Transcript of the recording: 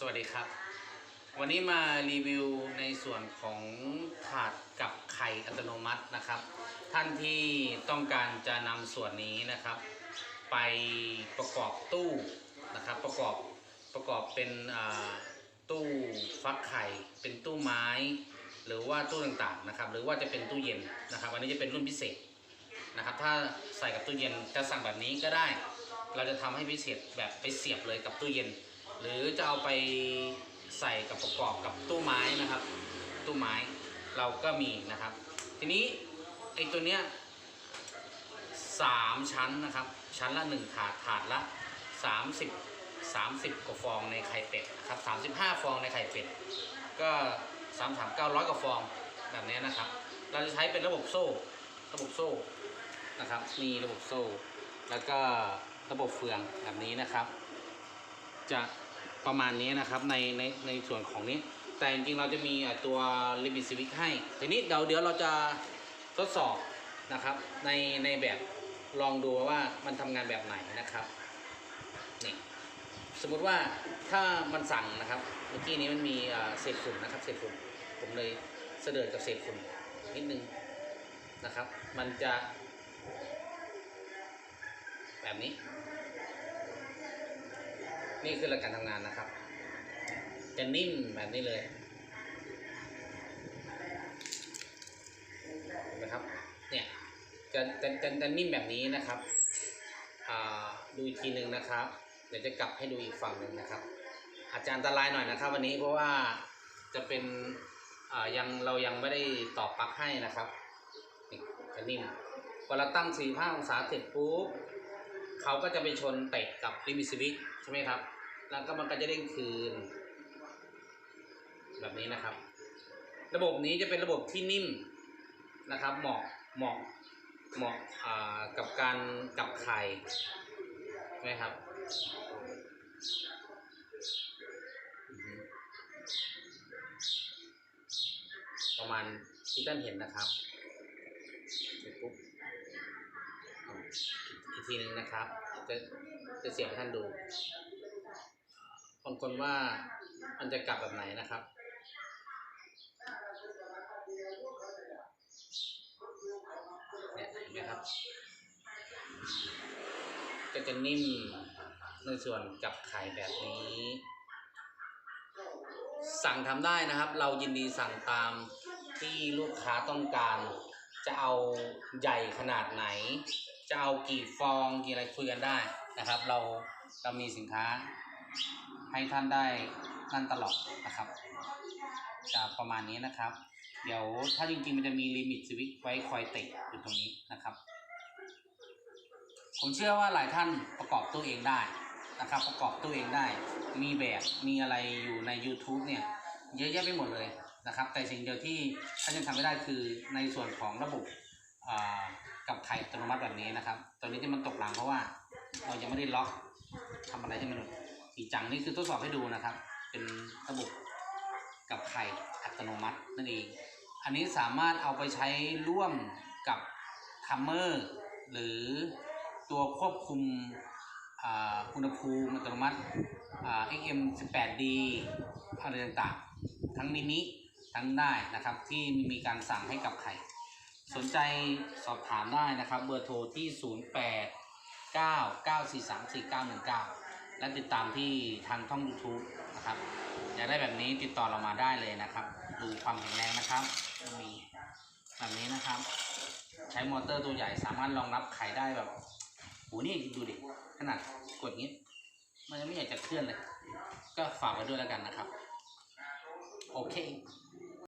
สวัสดีครับ วันนี้มารีวิวในส่วนของถาดกับไข่อัตโนมัตินะครับ ท่านที่ต้องการจะนำส่วนนี้นะครับ ไปประกอบตู้นะครับ ประกอบประกอบเป็นตู้ฟักไข่ เป็นตู้ไม้ หรือว่าตู้ต่างๆนะครับ หรือว่าจะเป็นตู้เย็นนะครับ อันนี้จะเป็นรุ่นพิเศษนะครับ ถ้าใส่กับตู้เย็นจะสั่งแบบนี้ก็ได้ เราจะทำให้พิเศษแบบไปเสียบเลยกับตู้เย็น หรือจะเอาไปใส่กับประกอบกับตู้ไม้นะครับ ตู้ไม้เราก็มีนะครับ ทีนี้ไอ้ตัวเนี้ยสามชั้นนะครับ ชั้นละหนึ่งถาดถาดละสามสิบสามสิบกว่าฟองในไข่เป็ดนะครับสามสิบห้าฟองในไข่เป็ดก็สามสามเก้าร้อยกว่าฟองแบบนี้นะครับ เราจะใช้เป็นระบบโซ่ ระบบโซ่นะครับ มีระบบโซ่ แล้วก็ระบบเฟืองแบบนี้นะครับ จะ ประมาณนี้นะครับในในในส่วนของนี้ แต่จริงๆเราจะมีตัวลิมิตสวิกให้ ทีนี้เดี๋ยวเดี๋ยวเราจะทดสอบนะครับ ในในแบบลองดูว่ามันทำงานแบบไหนนะครับนี่สมมุติว่าถ้ามันสั่งนะครับ เมื่อกี้นี้มันมีเศษฝุ่นนะครับเศษฝุ่นผมเลยเสดิร์ดกับเศษฝุ่นนิดนึงนะครับ มันจะแบบนี้ นี่คือหลักการทำงานนะครับ จะนิ่มแบบนี้เลยเห็นไหมครับ เนี่ยจะจะจะจะนิ่มแบบนี้นะครับอ่าดูอีกทีหนึ่งนะครับ เดี๋ยวจะกลับให้ดูอีกฝั่งหนึ่งนะครับ อาจจะอันตรายหน่อยนะครับวันนี้เพราะว่าจะเป็นอ่ายังเรายังไม่ได้ต่อปลั๊กให้นะครับจะนิ่มพอเราตั้ง45องศาเสร็จปุ๊บ เขาก็จะไปชนเตะกับลิมิสวิกใช่ไหมครับ แล้วก็มันก็จะเด้งคืน แบบนี้นะครับ ระบบนี้จะเป็นระบบที่นิ่มนะครับ เหมาะเหมาะเหมาะกับการกับไข่ใช่ไหมครับประมาณที่ท่านเห็นนะครับเสร็จปุ๊บ ทีหนึ่งนะครับ จะจะเสียงท่านดูบางคนว่ามันจะกลับแบบไหนนะครับ เนี่ยเห็นไหมครับ ก็จะนิ่มในส่วนกับไข่แบบนี้ สั่งทำได้นะครับ เรายินดีสั่งตามที่ลูกค้าต้องการ จะเอาใหญ่ขนาดไหน จะเอากี่ฟองกี่อะไรคุยกันได้นะครับ เราเรามีสินค้าให้ท่านได้นั่นตลอดนะครับจะประมาณนี้นะครับ เดี๋ยวถ้าจริงๆมันจะมีลิมิตสวิตไว้คอยเตะอยู่ตรงนี้นะครับ ผมเชื่อว่าหลายท่านประกอบตัวเองได้นะครับ ประกอบตัวเองได้ มีแบบมีอะไรอยู่ใน YouTube เนี่ยเยอะแยะไปหมดเลยนะครับ แต่สิ่งเดียวที่ท่านยังทำไม่ได้คือในส่วนของระบบ กับไข่อัตโนมัติแบบนี้นะครับตอนนี้ที่มันตกหลังเพราะว่าเรายังไม่ได้ล็อกทำอะไรให้มันจริงจังนี่คือทดสอบให้ดูนะครับ เป็นระบบกับไข่อัตโนมัตินั่นเอง อันนี้สามารถเอาไปใช้ร่วมกับทัมเมอร์หรือตัวควบคุมอุณหภูมิอัตโนมัติ XM 18D อะไรต่างๆ ทั้งมินิทั้งได้นะครับที่มีการสั่งให้กับไข่ สนใจสอบถามได้นะครับ เบอร์โทรที่ 0 8 9 9 4 3 4 9 1 9 และติดตามที่ทางช่อง YouTube นะครับอยากได้แบบนี้ติดต่อเรามาได้เลยนะครับ ดูความแข็งแรงนะครับจะมีแบบนี้นะครับ ใช้มอเตอร์ตัวใหญ่สามารถรองรับไข่ได้แบบโหนี่ดูดิขนาดกดงี้มันยังไม่อยากจะเคลื่อนเลย ก็ฝากไว้ด้วยแล้วกันนะครับ โอเค